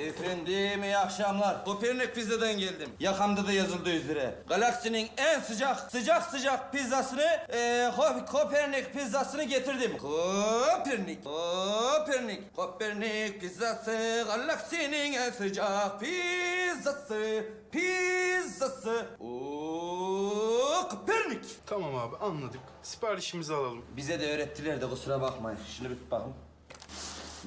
Efendim iyi akşamlar. Kopernik pizzadan geldim. Yakamda da yazıldığı üzere. Galaksinin en sıcak sıcak sıcak pizzasını eee Ko- Kopernik pizzasını getirdim. Kopernik. Kopernik. Kopernik pizzası galaksinin en sıcak pizzası. Pizzası. Oo, Kopernik. Tamam abi anladık. Siparişimizi alalım. Bize de öğrettiler de kusura bakmayın. Şunu bir bakın.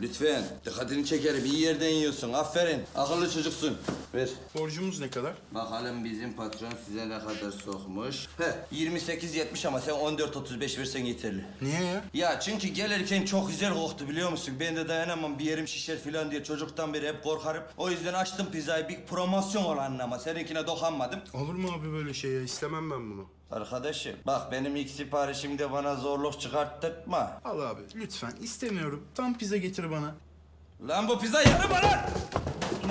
Lütfen dikkatini çekerim. İyi yerden yiyorsun. Aferin. Akıllı çocuksun. Ver. Borcumuz ne kadar? Bakalım bizim patron size ne kadar sokmuş. Heh 28.70 ama sen 14.35 versen yeterli. Niye ya? Ya çünkü gelirken çok güzel koktu biliyor musun? Ben de dayanamam bir yerim şişer falan diye çocuktan beri hep korkarım. O yüzden açtım pizzayı bir promosyon olan ama seninkine dokanmadım. Olur mu abi böyle şey ya? İstemem ben bunu. Arkadaşım bak benim ilk siparişimde bana zorluk çıkarttırtma. Al abi lütfen istemiyorum. Tam pizza getir bana. Lan bu pizza yarım lan!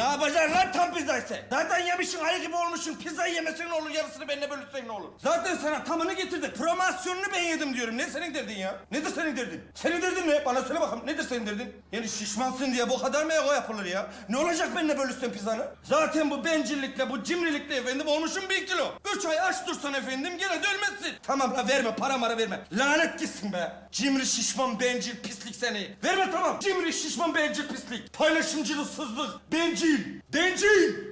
Ne yapacaksın lan tam pizzaysa? Zaten yemişsin ayı gibi olmuşsun. Pizzayı yemesen ne olur yarısını benimle bölüşsen ne olur? Zaten sana tamını getirdik. Promosyonunu ben yedim diyorum. Ne senin derdin ya? Nedir senin derdin? Senin derdin ne? Bana söyle bakalım. Nedir senin derdin? Yani şişmansın diye bu kadar mı ego yapılır ya? Ne olacak benimle bölüşsen pizzanı? Zaten bu bencillikle, bu cimrilikle efendim olmuşum bir kilo. Üç ay aç dursan efendim gene de ölmezsin. Tamam la verme para mara verme. Lanet gitsin be. Cimri şişman bencil pislik seni. Verme tamam. Cimri şişman bencil pislik. Paylaşımcılıksızlık. Bencil. Bencil.